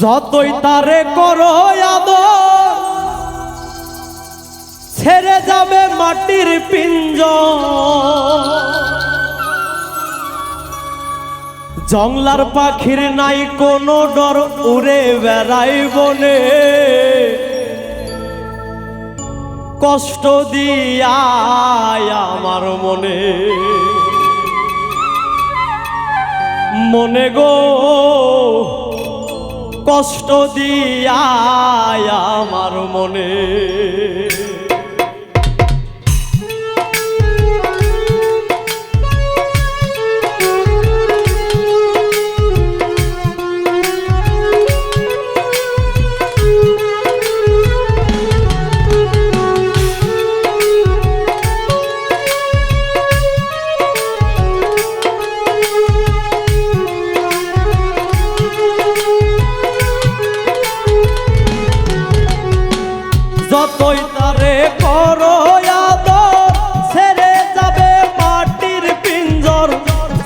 যতই তারে করো আদর, ছেড়ে যাবে মাটির পিঞ্জ। জংলার পাখির নাই কোনো ডর, উড়ে বেড়াই বনে। কষ্ট দিয়া আমার মনে। মনে গো কষ্ট দিয়া আমার মনে।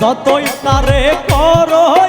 যতই তারে করো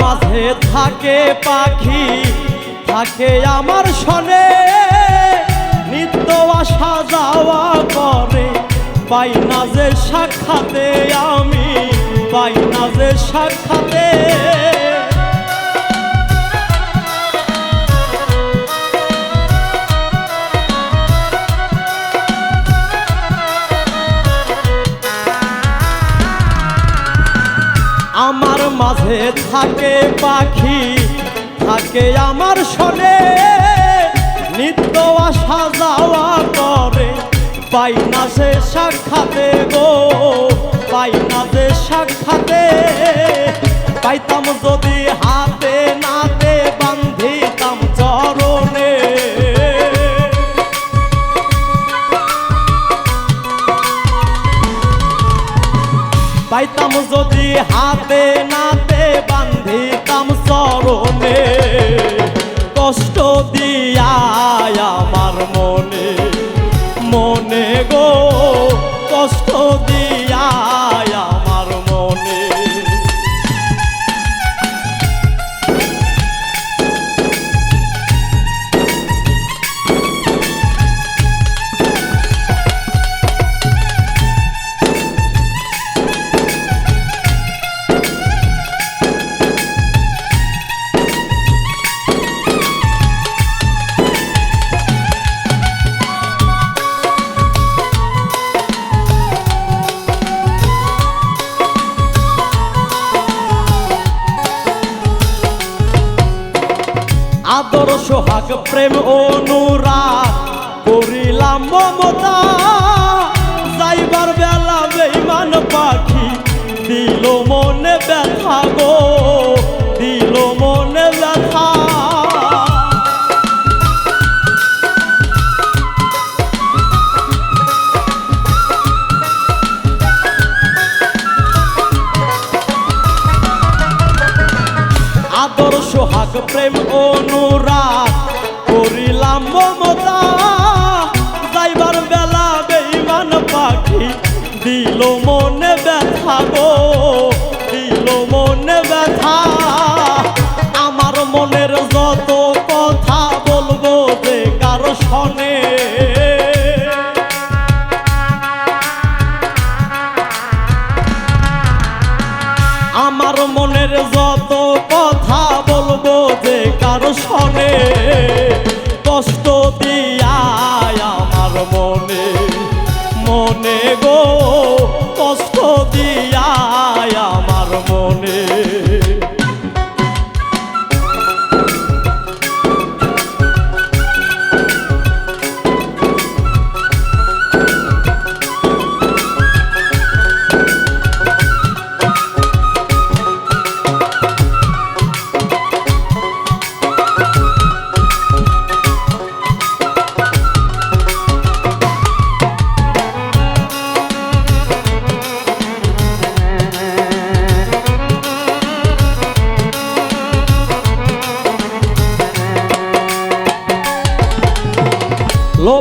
মাঝে থাকে পাখি, থাকে আমার সনে নিত্য আসা যাওয়া করে পাই না যে সাক্ষাতে আমি পাই না যে সাক্ষাতে। আমার মাঝে থাকে পাখি, থাকে আমার সনে নিত্য আসা যাওয়া করে, পাই না সে সাক্ষাতে গো, পাই না যে সাক্ষাতে। পাইতাম যদি আদর সোহাগ প্রেম, অনুরাগ করিলাম মমতা। যাইবার বেলা বেইমান পাখি দিল মনে ব্যথা গো, দিল মনে ব্যথা। আদর সোহাগ প্রেম অনুরাগ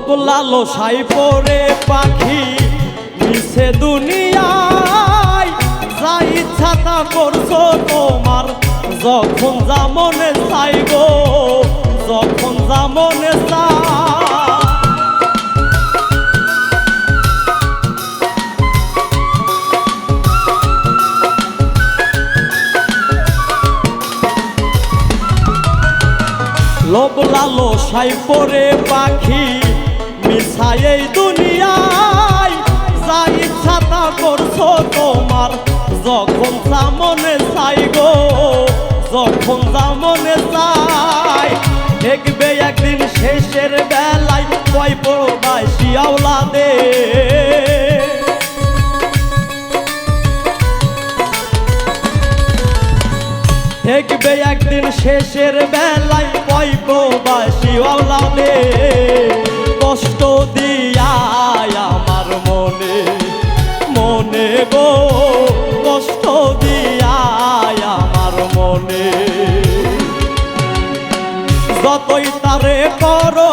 লোভ লালো সাই পরে পাখি মিশে দুনিয়ায়। যা ইচ্ছা তা করছ তোমার, যখন যা মনে চাই গো যখন যা মনে চাই। লালো সাই পরে পাখি মিশাই এই দুনিয়ায়, যা ইচ্ছা তা করছ তোমার। যখন যা মনে চাই গো, যখন যা মনে চাই, দেখবে একদিন শেষের বেলায় কয় পড়বাই শিয়াওলা দে দেখবে একদিন শেষের বেলায় পাইব বাসি ওলাদে দিয়া আমার মনে মনে গো, কষ্ট দিয়া আমার মনে। যতই তারে করো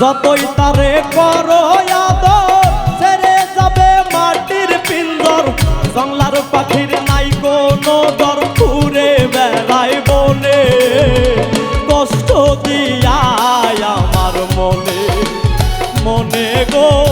যতই তারে করো মনে